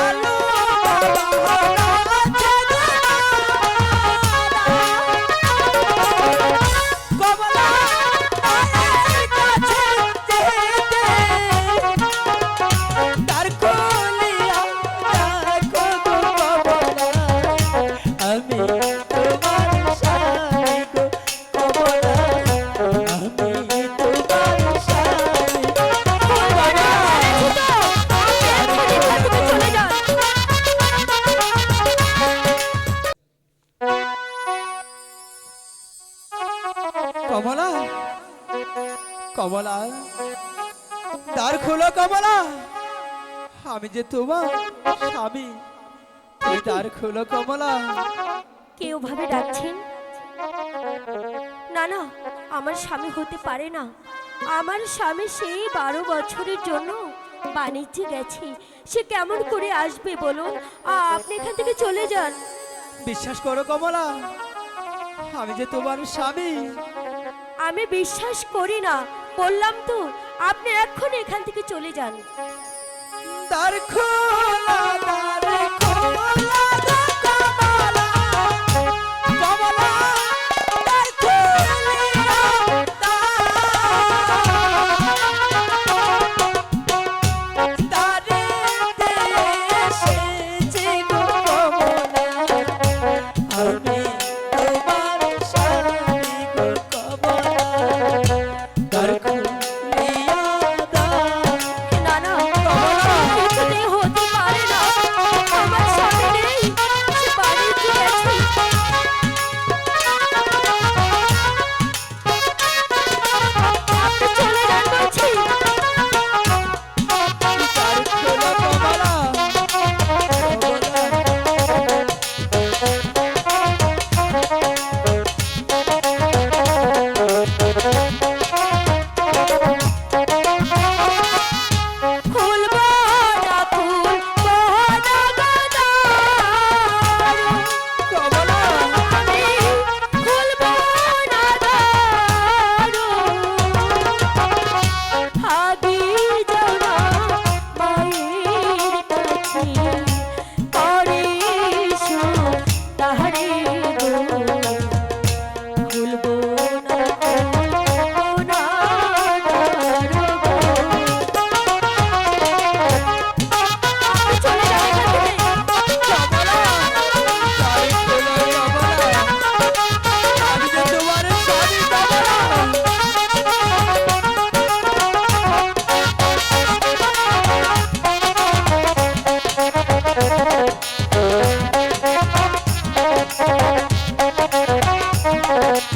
আল্লাহ কমলা। কমলা। দ্বার খোলো কমলা। আমি যে তোমার স্বামী দ্বার খোলো কমলা। কেউ ভাবে ডাকছেন? না না আমার স্বামী হতে পারে না। আমার স্বামী সেই বারো বছরের জন্য বাণিজ্যে গেছে। সে কেমন করে আসবে বলুন? আপনি এখান থেকে চলে যান। বিশ্বাস করো কমলা আমি যে তোমার স্বামী আমি বিশ্বাস করি না। বললাম তো আপনি এখন এখান থেকে চলে যান। তার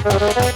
Thank.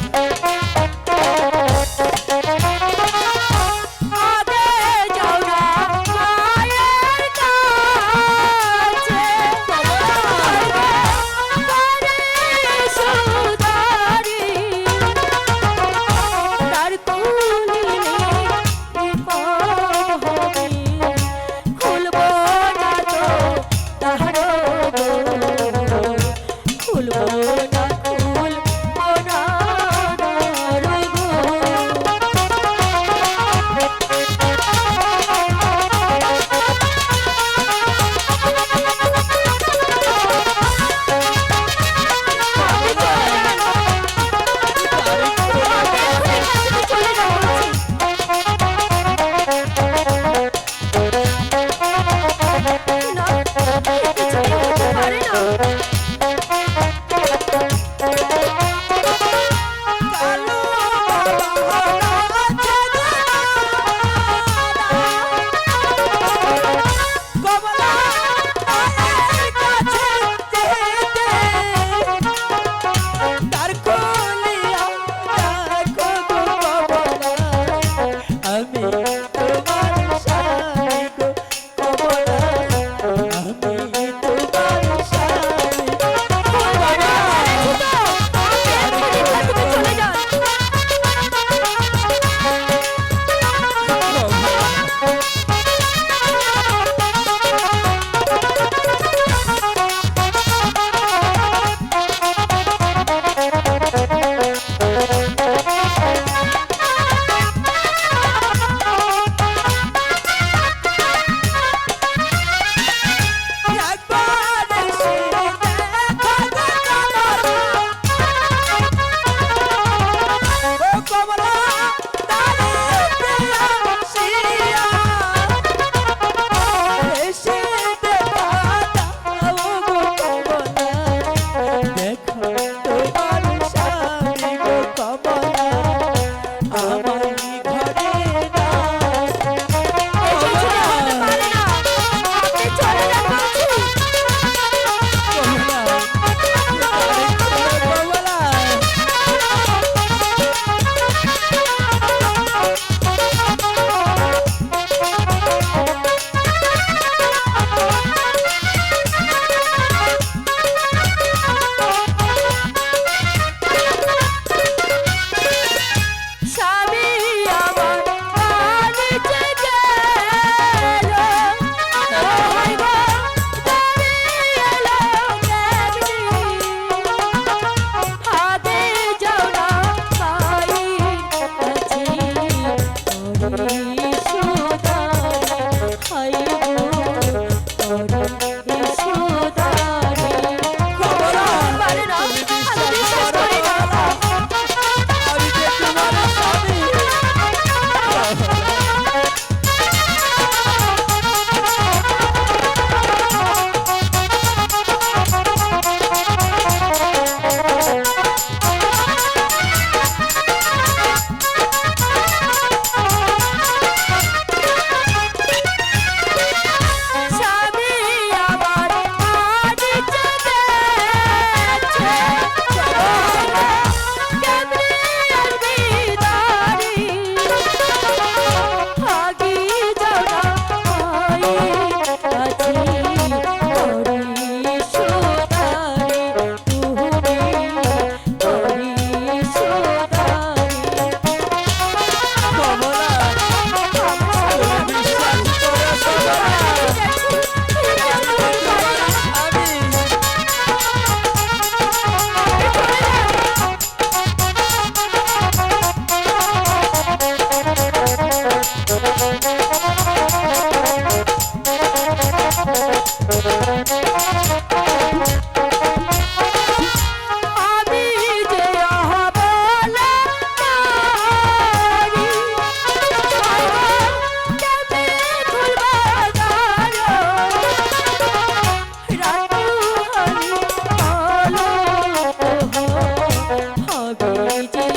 ওই যে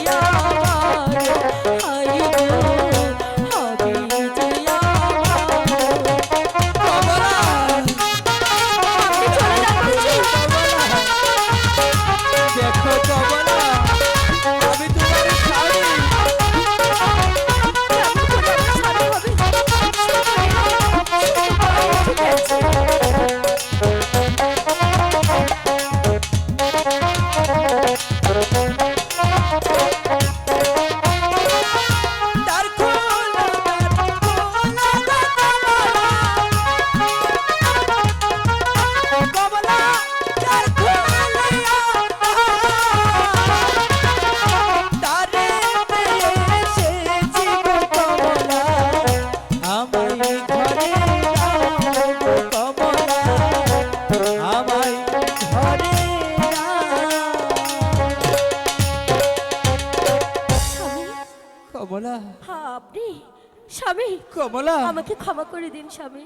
কমলা। আমাকে ক্ষমা করে দিন স্বামী।